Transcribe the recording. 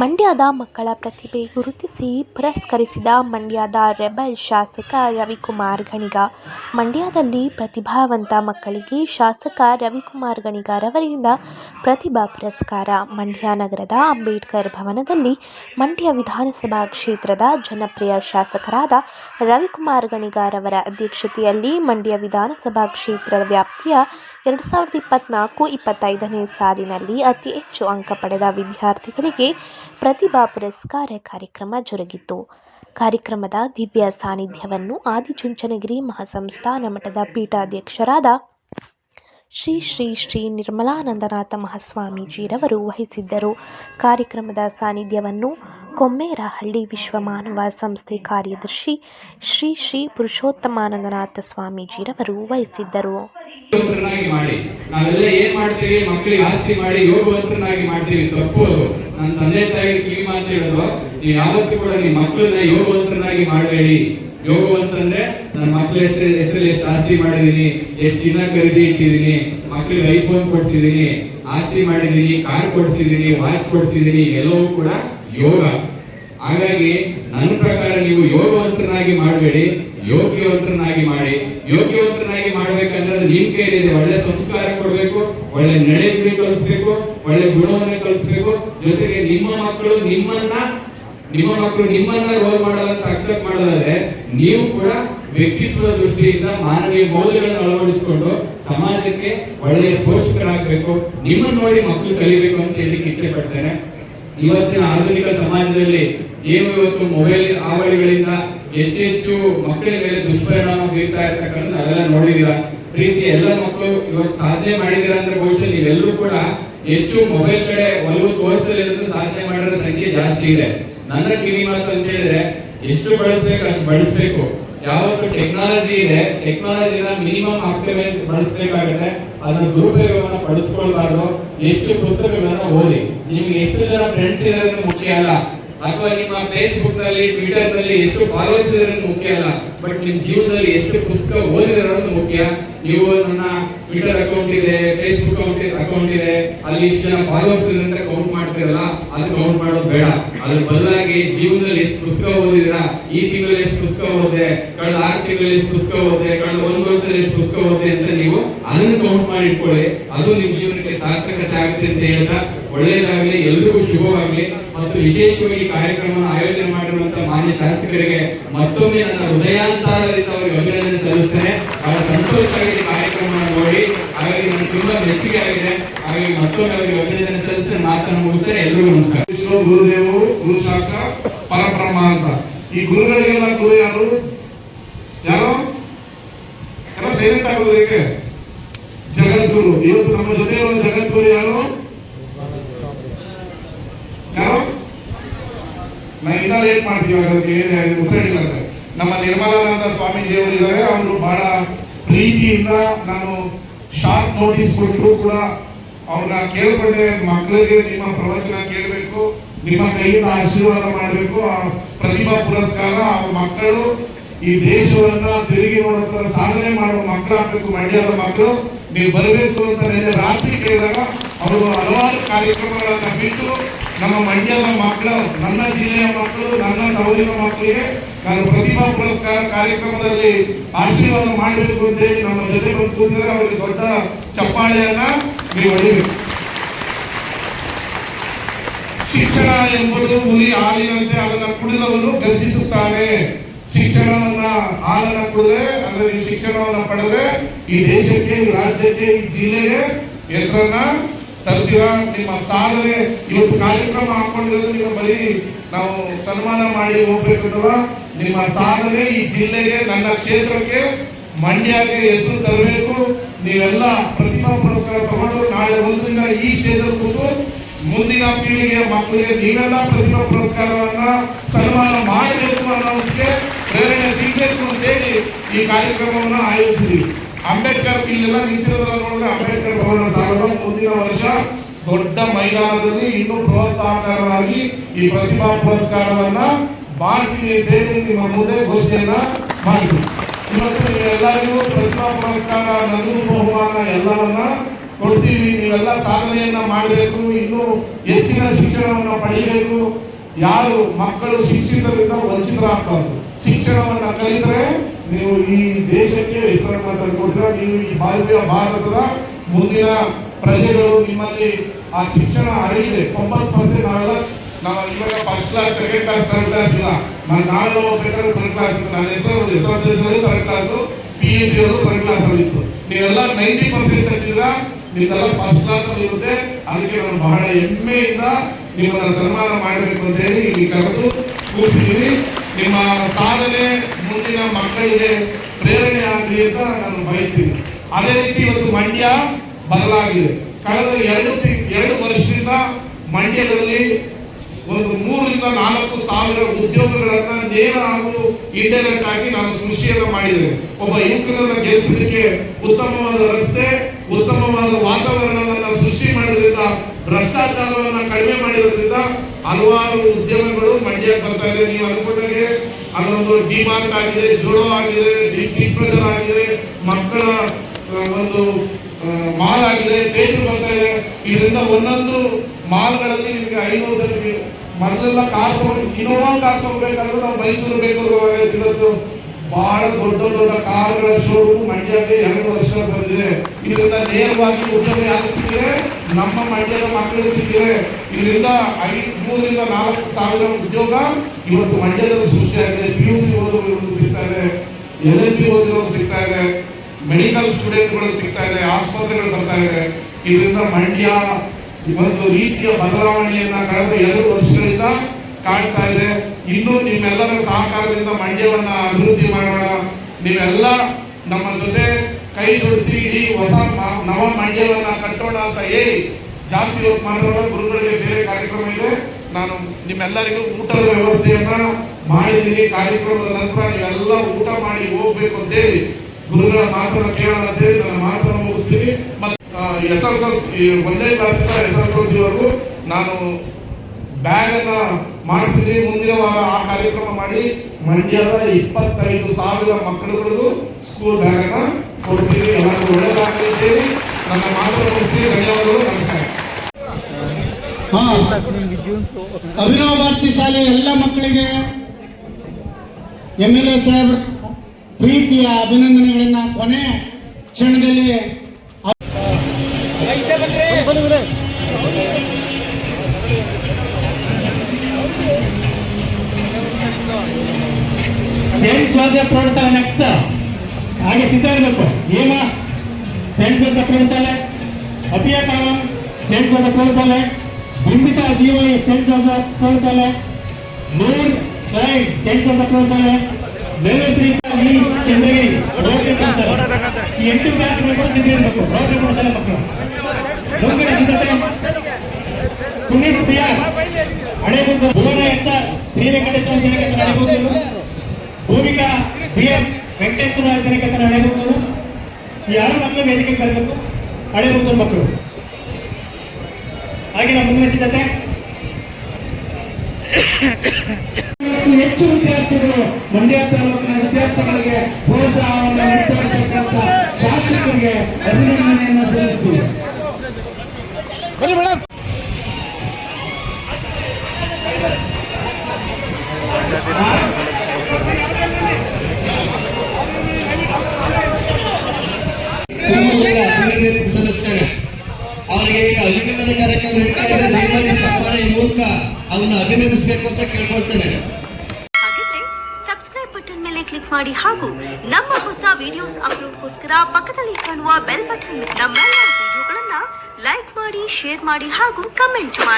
ಮಂಡ್ಯದ ಮಕ್ಕಳ ಪ್ರತಿಭೆ ಗುರುತಿಸಿ ಪುರಸ್ಕರಿಸಿದ ಮಂಡ್ಯದ ರೆಬಲ್ ಶಾಸಕ ರವಿಕುಮಾರ್ ಗಣಿಗ. ಮಂಡ್ಯದಲ್ಲಿ ಪ್ರತಿಭಾವಂತ ಮಕ್ಕಳಿಗೆ ಶಾಸಕ ರವಿಕುಮಾರ್ ಗಣಿಗಾರವರಿಂದ ಪ್ರತಿಭಾ ಪುರಸ್ಕಾರ. ಮಂಡ್ಯ ನಗರದ ಅಂಬೇಡ್ಕರ್ ಭವನದಲ್ಲಿ ಮಂಡ್ಯ ವಿಧಾನಸಭಾ ಕ್ಷೇತ್ರದ ಜನಪ್ರಿಯ ಶಾಸಕರಾದ ರವಿಕುಮಾರ್ ಗಣಿಗಾರವರ ಅಧ್ಯಕ್ಷತೆಯಲ್ಲಿ ಮಂಡ್ಯ ವಿಧಾನಸಭಾ ಕ್ಷೇತ್ರದ ವ್ಯಾಪ್ತಿಯ ಎರಡು ಸಾವಿರದ ಇಪ್ಪತ್ನಾಲ್ಕು ಇಪ್ಪತ್ತೈದನೇ ಸಾಲಿನಲ್ಲಿ ಅತಿ ಹೆಚ್ಚು ಅಂಕ ಪಡೆದ ವಿದ್ಯಾರ್ಥಿಗಳಿಗೆ ಪ್ರತಿಭಾ ಪುರಸ್ಕಾರ ಕಾರ್ಯಕ್ರಮ ಜರುಗಿತು. ಕಾರ್ಯಕ್ರಮದ ದಿವ್ಯ ಸಾನ್ನಿಧ್ಯವನ್ನು ಆದಿಚುಂಚನಗಿರಿ ಮಹಾಸಂಸ್ಥಾನ ಮಠದ ಪೀಠಾಧ್ಯಕ್ಷರಾದ ಶ್ರೀ ಶ್ರೀ ಶ್ರೀ ನಿರ್ಮಲಾನಂದನಾಥ ಮಹಾಸ್ವಾಮೀಜಿರವರು ವಹಿಸಿದ್ದರು. ಕಾರ್ಯಕ್ರಮದ ಸಾನ್ನಿಧ್ಯವನ್ನು ಕೊಮ್ಮೇರಹಳ್ಳಿ ವಿಶ್ವಮಾನವ ಸಂಸ್ಥೆ ಕಾರ್ಯದರ್ಶಿ ಶ್ರೀ ಶ್ರೀ ಪುರುಷೋತ್ತಮಾನಂದನಾಥ ಸ್ವಾಮೀಜಿರವರು ವಹಿಸಿದ್ದರು. ಮಾಡ್ತೀವಿ? ತಪ್ಪು ನನ್ನ ತಂದೆ ತಾಯಿ ಕಿವಿ ಮಾತು ನೀವು ಯಾವತ್ತೂ ಕೂಡ ನಿಮ್ಮ ಮಕ್ಕಳನ್ನ ಯೋಗವಂತನಾಗಿ ಮಾಡಬೇಡಿ. ಯೋಗವಂತಂದ್ರೆ ನನ್ನ ಮಕ್ಕಳ ಹೆಸರು ಹೆಸರಲ್ಲಿ ಎಷ್ಟು ಆಸ್ತಿ ಮಾಡಿದೀನಿ, ಎಷ್ಟು ಚಿನ್ನ ಖರೀದಿ ಇಟ್ಟಿದ್ದೀನಿ ಮಕ್ಕಳಿಗೆ ಐಫೋನ್ ಕೊಡ್ಸಿದೀನಿ, ಆಸ್ತಿ ಮಾಡಿದೀನಿ, ಕಾರ್ ಕೊಡ್ಸಿದೀನಿ, ವಾಚ್ ಕೊಡ್ಸಿದೀನಿ ಎಲ್ಲವೂ ಕೂಡ ಯೋಗ. ಹಾಗಾಗಿ ನನ್ನ ಪ್ರಕಾರ ನೀವು ಯೋಗವಂತನಾಗಿ ಮಾಡಬೇಡಿ ಯೋಗ್ಯವಂತನಾಗಿ ಮಾಡಿ. ಯೋಗ್ಯವಂತನಾಗಿ ಮಾಡ್ಬೇಕಂದ್ರೆ ನಿಮ್ ಕೈಲಿದೆ ಒಳ್ಳೆ ಸಂಸ್ಕಾರ ಕೊಡ್ಬೇಕು, ಒಳ್ಳೆ ನಡೆಯನ್ನು ಕಲಿಸ್ಬೇಕು, ಒಳ್ಳೆ ಗುಣವನ್ನ ಕಲಿಸ್ಬೇಕು. ಜೊತೆಗೆ ನಿಮ್ಮ ಮಕ್ಕಳು ನಿಮ್ಮನ್ನ ನಿಮ್ಮ ಮಕ್ಕಳು ನಿಮ್ಮನ್ನ ರೋಲ್ ಮಾಡಲ್ಲ ಅಂತ ಅಕ್ಸೆಪ್ಟ್ ಮಾಡೋದಾದ್ರೆ, ನೀವು ಕೂಡ ವ್ಯಕ್ತಿತ್ವದ ದೃಷ್ಟಿಯಿಂದ ಮಾನವೀಯ ಮೌಲ್ಯಗಳನ್ನು ಅಳವಡಿಸಿಕೊಂಡು ಸಮಾಜಕ್ಕೆ ಒಳ್ಳೆಯ ಪೋಷಕರಾಗಬೇಕು. ನಿಮ್ಮನ್ನು ನೋಡಿ ಮಕ್ಕಳು ಕಲಿಬೇಕು ಅಂತ ಹೇಳಲಿಕ್ಕೆ ಇಚ್ಛೆ ಪಡ್ತೇನೆ. ಇವತ್ತಿನ ಆಧುನಿಕ ಸಮಾಜದಲ್ಲಿ ಏನು ಇವತ್ತು ಮೊಬೈಲ್ ಆವಳಿಗಳಿಂದ ಹೆಚ್ಚು ಹೆಚ್ಚು ಮಕ್ಕಳ ಮೇಲೆ ದುಷ್ಪರಿಣಾಮ ಬೀರ್ತಾ ಇರ್ತಕ್ಕಂಥ ಅದೆಲ್ಲ ನೋಡಿದೀರಾ ಪ್ರೀತಿ ಎಲ್ಲ ಮಕ್ಕಳು ಇವತ್ತು ಸಾಧನೆ ಮಾಡಿದೀರ ಅಂದ್ರೆ ಬಹುಶಃ ನೀವೆಲ್ಲರೂ ಕೂಡ ಹೆಚ್ಚು ಮೊಬೈಲ್ ಕಡೆ ಒಲವು ತೋರಿಸಲಿ ಸಾಧನೆ ಮಾಡಿರೋ ಸಂಖ್ಯೆ ಜಾಸ್ತಿ ಇದೆ. ನನ್ನ ಕಿವಿ ಮಾತು ಅಂತ ಹೇಳಿದ್ರೆ ಎಷ್ಟು ಬಳಸ್ಬೇಕು ಅಷ್ಟು ಬಳಸ್ಬೇಕು. ಯಾವತ್ತು ಟೆಕ್ನಾಲಜಿ ಇದೆ ಟೆಕ್ನಾಲಜಿನ ಮಿನಿಮಮ್ ಆಗ್ತೇವೆ ಅಂತ ಬಳಸಬೇಕಾಗುತ್ತೆ. ಅದನ್ನ ದುರುಪಯೋಗವನ್ನು ಪಡಿಸ್ಕೊಳ್ಬಾರ್ದು. ಹೆಚ್ಚು ಪುಸ್ತಕಗಳನ್ನ ಓದಿ. ನಿಮ್ಗೆ ಎಷ್ಟು ಜನ ಫ್ರೆಂಡ್ಸ್ ಇರೋದು ಮುಖ್ಯ ಅಲ್ಲ. ಅಥವಾ ನಿಮ್ಮ ಫೇಸ್ಬುಕ್ನಲ್ಲಿ ಟ್ವಿಟರ್ನಲ್ಲಿ ಎಷ್ಟು ಫಾಲೋವರ್ಸ್ ಇರೋದು ಮುಖ್ಯ ಅಲ್ಲ. ಬಟ್ ನಿಮ್ ಜೀವನದಲ್ಲಿ ಎಷ್ಟು ಪುಸ್ತಕ ಓದಿರೋದು ಮುಖ್ಯ? ನೀವು ನನ್ನ ಟ್ವಿಟರ್ ಅಕೌಂಟ್ ಇದೆ ಫೇಸ್ಬುಕ್ ಅಕೌಂಟ್ ಇದೆ ಅಲ್ಲಿ ಇಷ್ಟು ಜನ ಫಾಲೋವರ್ಸ್ ಅಂತ ಕೌಂಟ್ ಮಾಡ್ತಿರಲ್ಲ, ಅದು ಕೌಂಟ್ ಮಾಡೋದು ಬೇಡ. ಅದ್ರ ಬದಲಾಗಿ ಜೀವನದಲ್ಲಿ ಎಷ್ಟು ಪುಸ್ತಕ ಓದಿದಿರಾ ಈ ತಿಂಗಳಲ್ಲಿ ಎಷ್ಟು ಪುಸ್ತಕ ಓದಿದೆ? ಕಳೆದ ಆರು ತಿಂಗಳಲ್ಲಿ ಎಷ್ಟು ಪುಸ್ತಕ ಓದಿದೆ? ಕಳೆದ ಒಂದು ವರ್ಷದಲ್ಲಿ ಎಷ್ಟು ಪುಸ್ತಕ ಓದಿದೆ ಅಂತ ನೀವು ಅದನ್ನು ಕೌಂಟ್ ಮಾಡಿ ಇಟ್ಕೊಳ್ಳಿ. ಅದು ನಿಮ್ ಜೀವನಕ್ಕೆ ಸಾರ್ಥಕತೆ ಆಗುತ್ತೆ ಅಂತ ಹೇಳ್ತಾ, ಒಳ್ಳೆಯದಾಗಲಿ, ಎಲ್ರಿಗೂ ಶುಭವಾಗಲಿ. ಮತ್ತು ವಿಶೇಷವಾಗಿ ಕಾರ್ಯಕ್ರಮವನ್ನು ಕಾರ್ಯಕ್ರಮ ಆಯೋಜನೆ ಮಾಡಿರುವಂತಹ ಮಾನ್ಯ ಶಾಸಕರಿಗೆ ಮತ್ತೊಮ್ಮೆ ನನ್ನ ಹೃದಯಾಂತರದಿಂದ ಅವರಿಗೆ ಅಭಿನಂದನೆ ಸಲ್ಲಿಸ್ತೇನೆ. ಬಹಳ ಸಂತೋಷವಾಗಿ ಕಾರ್ಯಕ್ರಮವನ್ನು ನೋಡಿ, ಹಾಗಾಗಿ ನನಗೆ ತುಂಬಾ ಮೆಚ್ಚುಗೆ ಆಗಿದೆ. ಹಾಗಾಗಿ ಮತ್ತೊಮ್ಮೆ ಅವರಿಗೆ ಅಭಿನಂದನೆ ಸಲ್ಲಿಸಿ ಮಾತನ್ನು ಮುಗಿಸ್ತೇನೆ ಎಲ್ರಿಗೂ ನಮಸ್ಕಾರ. ಗುರುದೇವರು ಗುರು ಶಾಸ್ತ್ರ ಪರಬ್ರಹ್ಮ ಅಂತ. ಈ ಗುರುಗಳಿಗೆಲ್ಲ ಗುರು ಯಾರು? ಯಾರು? ಹೇಗೆ? ಜಗದ್ಗುರು. ಇವತ್ತು ನಮ್ಮ ಜೊತೆ ಜಗದ್ಗುರು ಯಾರು? ನಾನು ಇನ್ನ ಲೇಟ್ ಮಾಡ್ತೀವಿ ಅದಕ್ಕೆ ಏನು ಉತ್ತರ ಹೇಳಿಲ್ಲ ನಮ್ಮ ನಿರ್ಮಲಾನಂದ ಸ್ವಾಮೀಜಿಯವರು ಇದ್ದಾರೆ, ಅವರು ಬಹಳ ಪ್ರೀತಿಯಿಂದ ನಾನು ಶಾರ್ಟ್ ನೋಟಿಸ್ ಕೊಟ್ಟರು ಕೂಡ ಅವ್ರನ್ನ ಕೇಳ್ಕೊಂಡೆ ಮಕ್ಕಳಿಗೆ ನಿಮ್ಮ ಪ್ರವಚನ ಕೇಳಬೇಕು, ನಿಮ್ಮ ಕೈಯಿಂದ ಆಶೀರ್ವಾದ ಮಾಡಬೇಕು, ಆ ಪ್ರತಿಭಾ ಪುರಸ್ಕಾರ ಅವ್ರ ಮಕ್ಕಳು, ಈ ದೇಶವನ್ನ ತಿರುಗಿ ನೋಡೋ ಸಾಧನೆ ಮಾಡುವ ಮಕ್ಕಳಾಗಬೇಕು, ಮಂಡ್ಯದ ಮಕ್ಕಳು. ನೀವು ಬರಬೇಕು ಅಂತ ರಾತ್ರಿ ಕೇಳಿದಾಗ ಅವರು ಹಲವಾರು ಕಾರ್ಯಕ್ರಮಗಳನ್ನು ಬಿಟ್ಟು ನಮ್ಮ ಮಂಡ್ಯದ ಮಕ್ಕಳು, ನನ್ನ ಜಿಲ್ಲೆಯ ಮಕ್ಕಳು, ನನ್ನ ನೌರಿನ ಮಕ್ಕಳಿಗೆ ನಾನು ಪ್ರತಿಭಾ ಪುರಸ್ಕಾರ ಕಾರ್ಯಕ್ರಮದಲ್ಲಿ ಆಶೀರ್ವಾದ ಮಾಡಬೇಕು ಅಂತ ಹೇಳಿ ನಮ್ಮ ಜೊತೆ ಬಂದು ಕೂತಿದ್ರೆ ಅವರಿಗೆ ದೊಡ್ಡ ಚಪ್ಪಾಳೆಯನ್ನ ನೀವು ಹೊಡಿಬೇಕು. ಶಿಕ್ಷಣ ಎಂಬುದು ಹುಲಿ ಹಾಲಿನಂತೆ ಅದನ್ನು ಕುಡಿದವನು ಗರ್ಜಿಸುತ್ತಾನೆ ಶಿಕ್ಷಣವನ್ನ ಹಾಲನ್ನ ಕೂಡಲೇ ಅಂದ್ರೆ ನೀವು ಶಿಕ್ಷಣವನ್ನ ಪಡೆದ್ರೆ ಈ ದೇಶಕ್ಕೆ, ಈ ರಾಜ್ಯಕ್ಕೆ, ಈ ಜಿಲ್ಲೆಗೆ ಹೆಸರನ್ನ ತರ್ತೀರಾ? ನಿಮ್ಮ ಸಾಧನೆ ಇವತ್ತು ಕಾರ್ಯಕ್ರಮ ಹಾಕೊಂಡಿರೋದು ನೀವು ಬರೀ ನಾವು ಸನ್ಮಾನ ಮಾಡಿ ಹೋಗ್ಬೇಕಂತಲ್ಲ, ನಿಮ್ಮ ಸಾಧನೆ ಈ ಜಿಲ್ಲೆಗೆ, ನನ್ನ ಕ್ಷೇತ್ರಕ್ಕೆ, ಮಂಡ್ಯಕ್ಕೆ ಹೆಸರು ತರಬೇಕು. ನೀವೆಲ್ಲ ಪ್ರತಿಭಾ ಪುರಸ್ಕಾರ ತಗೊಂಡು ನಾಳೆ ಒಂದರಿಂದ ಈ ಕೂತು ಮುಂದಿನ ಪೀಳಿಗೆಯ ಮಕ್ಕಳಿಗೆ ನೀವೆಲ್ಲ ಪ್ರತಿಭಾ ಪುರಸ್ಕಾರವನ್ನ ಸನ್ಮಾನ ಮಾಡಬೇಕು ಅನ್ನೋದಕ್ಕೆ ಪ್ರೇರಣೆ ಸಿಗಬೇಕು ಅಂತ ಹೇಳಿ ಈ ಕಾರ್ಯಕ್ರಮವನ್ನು ಆಯೋಜಿಸಿದ್ವಿ ಅಂಬೇಡ್ಕರ್ ಇಲ್ಲೆಲ್ಲ ನಿಂತಿರೋದ್ರಲ್ಲಿ ನೋಡಿದ್ರೆ ಅಂಬೇಡ್ಕರ್ ಭವನ ಸಾಗರ ಮುಂದಿನ ವರ್ಷ ದೊಡ್ಡ ಮೈದಾನದಲ್ಲಿ ಇನ್ನೂ ಪ್ರೋತ್ಸಾಹಕರವಾಗಿ ಈ ಪ್ರತಿಭಾ ಪುರಸ್ಕಾರವನ್ನ ಮಾಡ್ತೀವಿ ಬೇರೆ ನಿಮ್ಮ ಮುಂದೆ ಘೋಷಣೆಯನ್ನ ಮಾಡಿದ್ವಿ ಇವತ್ತು ಎಲ್ಲರಿಗೂ ಪ್ರತಿಭಾ ಪುರಸ್ಕಾರ, ನಗದು ಬಹುಮಾನ ಎಲ್ಲವನ್ನ ಕೊಡ್ತೀವಿ, ನೀವೆಲ್ಲ ಸಾಧನೆಯನ್ನ ಮಾಡಬೇಕು, ಇನ್ನೂ ಹೆಚ್ಚಿನ ಶಿಕ್ಷಣವನ್ನು ಪಡೆಯಬೇಕು ಯಾರು ಮಕ್ಕಳು ಶಿಕ್ಷಿತರಿಂದ ವಂಚಿತರಾಗಬಾರ್ದು. ಶಿಕ್ಷಣವನ್ನು ಕಲಿತರೆ ನೀವು ಈ ದೇಶಕ್ಕೆ ಹೆಸರನ್ನ ತಂದುಕೊಡ್ತೀರ ನೀವು ಈ ಭಾರತೀಯ ಭಾರತದ ಮುಂದಿನ ಪ್ರಜೆಗಳು ನಿಮ್ಮಲ್ಲಿ ಆ ಶಿಕ್ಷಣ ಅರಿಯಿದೆ ತೊಂಬತ್ತು ಪರ್ಸೆಂಟ್ ನಾವೆಲ್ಲ ನಾವು ಇವಾಗ first class second class third class ಇಲ್ಲ. ನಾನು ನಾಳೆ ಹೋಗ್ಬೇಕಾದ್ರೆ ಥರ್ಡ್ ಕ್ಲಾಸ್ ನನ್ನ ಹೆಸರು S S L C third class P U C ಅವರು ಥರ್ಡ್ ಕ್ಲಾಸ್ ನೀವೆಲ್ಲ ನೈಂಟಿ ಪರ್ಸೆಂಟ್ ನಿಮ್ದೆಲ್ಲ ಫಸ್ಟ್ ಕ್ಲಾಸ್ ಅಲ್ಲಿ ಇರುತ್ತೆ. ಅದಕ್ಕೆ ನಾನು ಬಹಳ ಹೆಮ್ಮೆಯಿಂದ ನಿಮ್ಮನ್ನ ಸನ್ಮಾನ ಮಾಡಬೇಕು ಅಂತ ಹೇಳಿ ಇಲ್ಲಿ ಕರೆದು ಕೂರಿಸಿದ್ದೀನಿ. ನಿಮ್ಮ ಸಾಧನೆ ಮುಂದಿನ ಮಕ್ಕಳಿಗೆ ಪ್ರೇರಣೆ ಆಗಲಿ ಅಂತ ನಾನು ಬಯಸ್ತೀನಿ. ಅದೇ ರೀತಿ ಇವತ್ತು ಮಂಡ್ಯ ಬದಲಾಗಿದೆ. ಕಳೆದ ಎರಡು ಎರಡು ವರ್ಷದಿಂದ ಮಂಡ್ಯದಲ್ಲಿ ಒಂದು ಮೂರರಿಂದ ನಾಲ್ಕು ಸಾವಿರ ಉದ್ಯೋಗಗಳನ್ನ ನೇರ ಹಾಗೂ ಇಂಟರ್ನೆಟ್ ಆಗಿ ನಾನು ಸೃಷ್ಟಿಯನ್ನ ಮಾಡಿದ್ದೇನೆ. ಒಬ್ಬ ಯುವಕರನ್ನ ಗೆಲ್ಲಿಸಲಿಕ್ಕೆ ಉತ್ತಮವಾದ ರಸ್ತೆ ಉತ್ತಮವಾದ ವಾತಾವರಣವನ್ನು ಸೃಷ್ಟಿ ಮಾಡಿದ್ರಿಂದ, ಭ್ರಷ್ಟಾಚಾರವನ್ನು ಕಡಿಮೆ ಮಾಡಿರೋದ್ರಿಂದ ಹಲವಾರು ಉದ್ಯಮಗಳು ಮಂಡ್ಯಕ್ಕೆ ಬರ್ತಾ ಇದೆ. ನೀವು ಅನ್ಕೊಂಡಾಗೆ ಅದೊಂದು ಡಿಮಾರ್ಟ್ ಆಗಿದೆ, ಜೋಡೋ ಆಗಿದೆ ಡಿಪ್ರೆಷನ್ ಆಗಿದೆ, ಮಕ್ಕಳ ಒಂದು ಮಾಲ್ ಆಗಿದೆ ಥಿಯೇಟರ್ ಬರ್ತಾ ಇದೆ. ಇದರಿಂದ ಒಂದೊಂದು ಮಾಲ್ಗಳಲ್ಲಿ ನಿಮಗೆ ಐನೂರು ಮೊದಲೆಲ್ಲ ಕಾರ್ ತಗೊಂಡು ಇನ್ನೋವಾ ಕಾರ್ ತಗೋಬೇಕಾದ್ರೆ ನಾವು ಮೈಸೂರು, ಬೆಂಗಳೂರು ಬಹಳ ದೊಡ್ಡ ದೊಡ್ಡ ಕಾರ್ಗಳ ಶೋರೂಮ್ ಮಂಡ್ಯಕ್ಕೆ ಎರಡು ವರ್ಷ ಬಂದಿದೆ. ಇದರಿಂದ ನೇರವಾಗಿ ಉದ್ಯಮ ಸಿಕ್ಕಿದೆ ನಮ್ಮ ಮಂಡ್ಯದ ಮಕ್ಕಳು ಸಿಕ್ಕಿದೆ ಇದರಿಂದ ಐದು ಮೂರರಿಂದ ನಾಲ್ಕು ಸಾವಿರ ಉದ್ಯೋಗ ಇವತ್ತು ಮಂಡ್ಯದಲ್ಲಿ ಸೃಷ್ಟಿಯಾಗಿದೆ ಪಿ ಯು ಸಿ ಓದುವವರು ಸಿಗ್ತಾ ಇದೆ ಎಲ್ ಎಲ್ ಪಿ ಓದಿರೋರು ಸಿಗ್ತಾ ಇದೆ ಮೆಡಿಕಲ್ ಸ್ಟೂಡೆಂಟ್ಗಳು ಸಿಗ್ತಾ ಇದೆ ಆಸ್ಪತ್ರೆಗಳು ಬರ್ತಾ ಇದೆ ಇದರಿಂದ ಮಂಡ್ಯ ಒಂದು ರೀತಿಯ ಬದಲಾವಣೆಯನ್ನ ಕಳೆದ ಎರಡು ವರ್ಷಗಳಿಂದ ಕಾಣ್ತಾ ಇದೆ. ಇನ್ನೂ ನಿಮ್ಮೆಲ್ಲರ ಸಹಕಾರದಿಂದ ಮಂಡ್ಯವನ್ನ ಅಭಿವೃದ್ಧಿ ಮಾಡೋಣ. ನೀವೆಲ್ಲ ನಮ್ಮ ಜೊತೆ ಕೈ ಜೋಡಿಸಿ, ಇಡೀ ಹೊಸ ನವ ಮಂಡ್ಯವನ್ನ ಕಟ್ಟೋಣ ಅಂತ ಹೇಳಿ ಜಾಸ್ತಿ ಹೊತ್ತು ಮಾಡಿರೋದ ಗುರುಗಳಿಗೆ ಬೇರೆ ಕಾರ್ಯಕ್ರಮ ಇದೆ. ನಾನು ನಿಮ್ಮೆಲ್ಲರಿಗೂ ಊಟದ ವ್ಯವಸ್ಥೆಯನ್ನ ಮಾಡಿದ್ದೀನಿ. ಕಾರ್ಯಕ್ರಮದ ನಂತರ ನೀವೆಲ್ಲ ಊಟ ಮಾಡಿ ಹೋಗ್ಬೇಕು ಅಂತೇಳಿ ಗುರುಗಳ ಮಾತನ್ನ ಕೇಳೋಣ ಅಂತ ಹೇಳಿ ನನ್ನ ಮಾತನ್ನು ಮುಗಿಸ್ತೀನಿ. ಮತ್ತೆ ಎಸ್ ಎಲ್ ಒಂದನೇ ಕ್ಲಾಸ್ ಎಸ್ ಎಲ್ ಎಲ್ ನಾನು ಬ್ಯಾಗ್ ಮಾಡಿಸಿದ್ದೀನಿ ಮುಂದಿನ ವಾರ ಆ ಕಾರ್ಯಕ್ರಮ ಮಾಡಿ ಮಂಡ್ಯದ ಇಪ್ಪತ್ತೈದು ಸಾವಿರ ಮಕ್ಕಳುಗಳಿಗೂ ಸ್ಕೂಲ್ ಬ್ಯಾಗ್ ಕೊಡ್ತೀವಿ. ಎಲ್ಲರಿಗೂ ಒಳ್ಳೆಯದಾಗಲಿದ್ದೀವಿ ನನ್ನ ಮಾತು ಮುಗಿಸಿ ಧನ್ಯವಾದಗಳು. ನಮಸ್ಕಾರ. ಅಭಿನವ ಭಾರತಿ ಶಾಲೆ ಎಲ್ಲ ಮಕ್ಕಳಿಗೆ ಎಂ ಎಲ್ ಎ ಸಾಹೇಬ್ ಪ್ರೀತಿಯ ಅಭಿನಂದನೆಗಳನ್ನ ಕೊನೆ ಕ್ಷಣದಲ್ಲಿ ಜೋಸೆಫ್ ಪ್ರೌಢಶಾಲೆ ನೆಕ್ಸ್ಟ್ ಹಾಗೆ ಸಿದ್ಧ ಇರಬೇಕು. ಏಮ ಸೇಂಟ್ ಜೋಸೆಫ್ ಪ್ರೌಢಶಾಲೆ ಅಪಿಯ ಕಾಮನ್ ಸೇಂಟ್ ಜೋಸೆಫ್ ಪ್ರೌಢಶಾಲೆ ಬಿಂಬಿತಾ ಜೀವೈ ಸೇಂಟ್ ಜೋಸೆಫ್ ಪ್ರೌಢಶಾಲೆ ನೂರ್ ಸ್ಲೈಡ್ ಸೇಂಟ್ ಜೋಸೆಫ್ ಪ್ರೌಢಶಾಲೆ ಈ ಚಂದ್ರಗಿರಿ ಈ ಎಂಟು ವಿದ್ಯಾರ್ಥಿಗಳು ಮಕ್ಕಳು. ಹಳೆಬೂರು ಭುವನ ಶ್ರೀ ಭೂಮಿಕಾ ಬಿ ಎಸ್ ವೆಂಕಟೇಶ್ವರ ಜನಕೇತನ ಹಳೆಬೂರು ಯಾರು ಮಕ್ಕಳು ವೇದಿಕೆಗೆ ಬರಬೇಕು. ಹಳೆಬೂರು ಮಕ್ಕಳು. ಹಾಗೆ ಮುಂದಿನ ಸಿದ್ಧತೆ. ಹೆಚ್ಚು ವಿದ್ಯಾರ್ಥಿಗಳು ಮಂಡ್ಯ ತಾಲೂಕಿನ ವಿದ್ಯಾರ್ಥಿಗಳಿಗೆ ಪ್ರೋತ್ಸಾಹವನ್ನು ನೀಡ್ತಾ ಶಾಸಕರಿಗೆ ಅಭಿನಂದನೆಯನ್ನು ಸಲ್ಲಿಸ್ತೀವಿ. ಅಭಿನಂದನೆ ಕಾರ್ಯಕ್ರಮ ನಡೀತಾ ಇದೆ ದಯಮಾಡಿ ಮೂಲಕ ಅವನ್ನ ಅಭಿನಂದಿಸಬೇಕು ಅಂತ ಕೇಳ್ಕೊಳ್ತೇನೆ. ಸಬ್ಸ್ಕ್ರೈಬ್ ಬಟನ್ ಮೇಲೆ ಕ್ಲಿಕ್ ಮಾಡಿ ಹಾಗೂ ನಮ್ಮ ಹೊಸ ವಿಡಿಯೋಸ್ ಅಪ್ಲೋಡ್ಗೋಸ್ಕರ ಪಕ್ಕದಲ್ಲಿ ಕಾಣುವ ಬೆಲ್ ಬಟನ್ ನಮ್ಮೆಲ್ಲ ವಿಡಿಯೋಗಳನ್ನ ಲೈಕ್ ಮಾಡಿ ಶೇರ್ ಮಾಡಿ ಹಾಗೂ ಕಮೆಂಟ್ ಮಾಡಿ.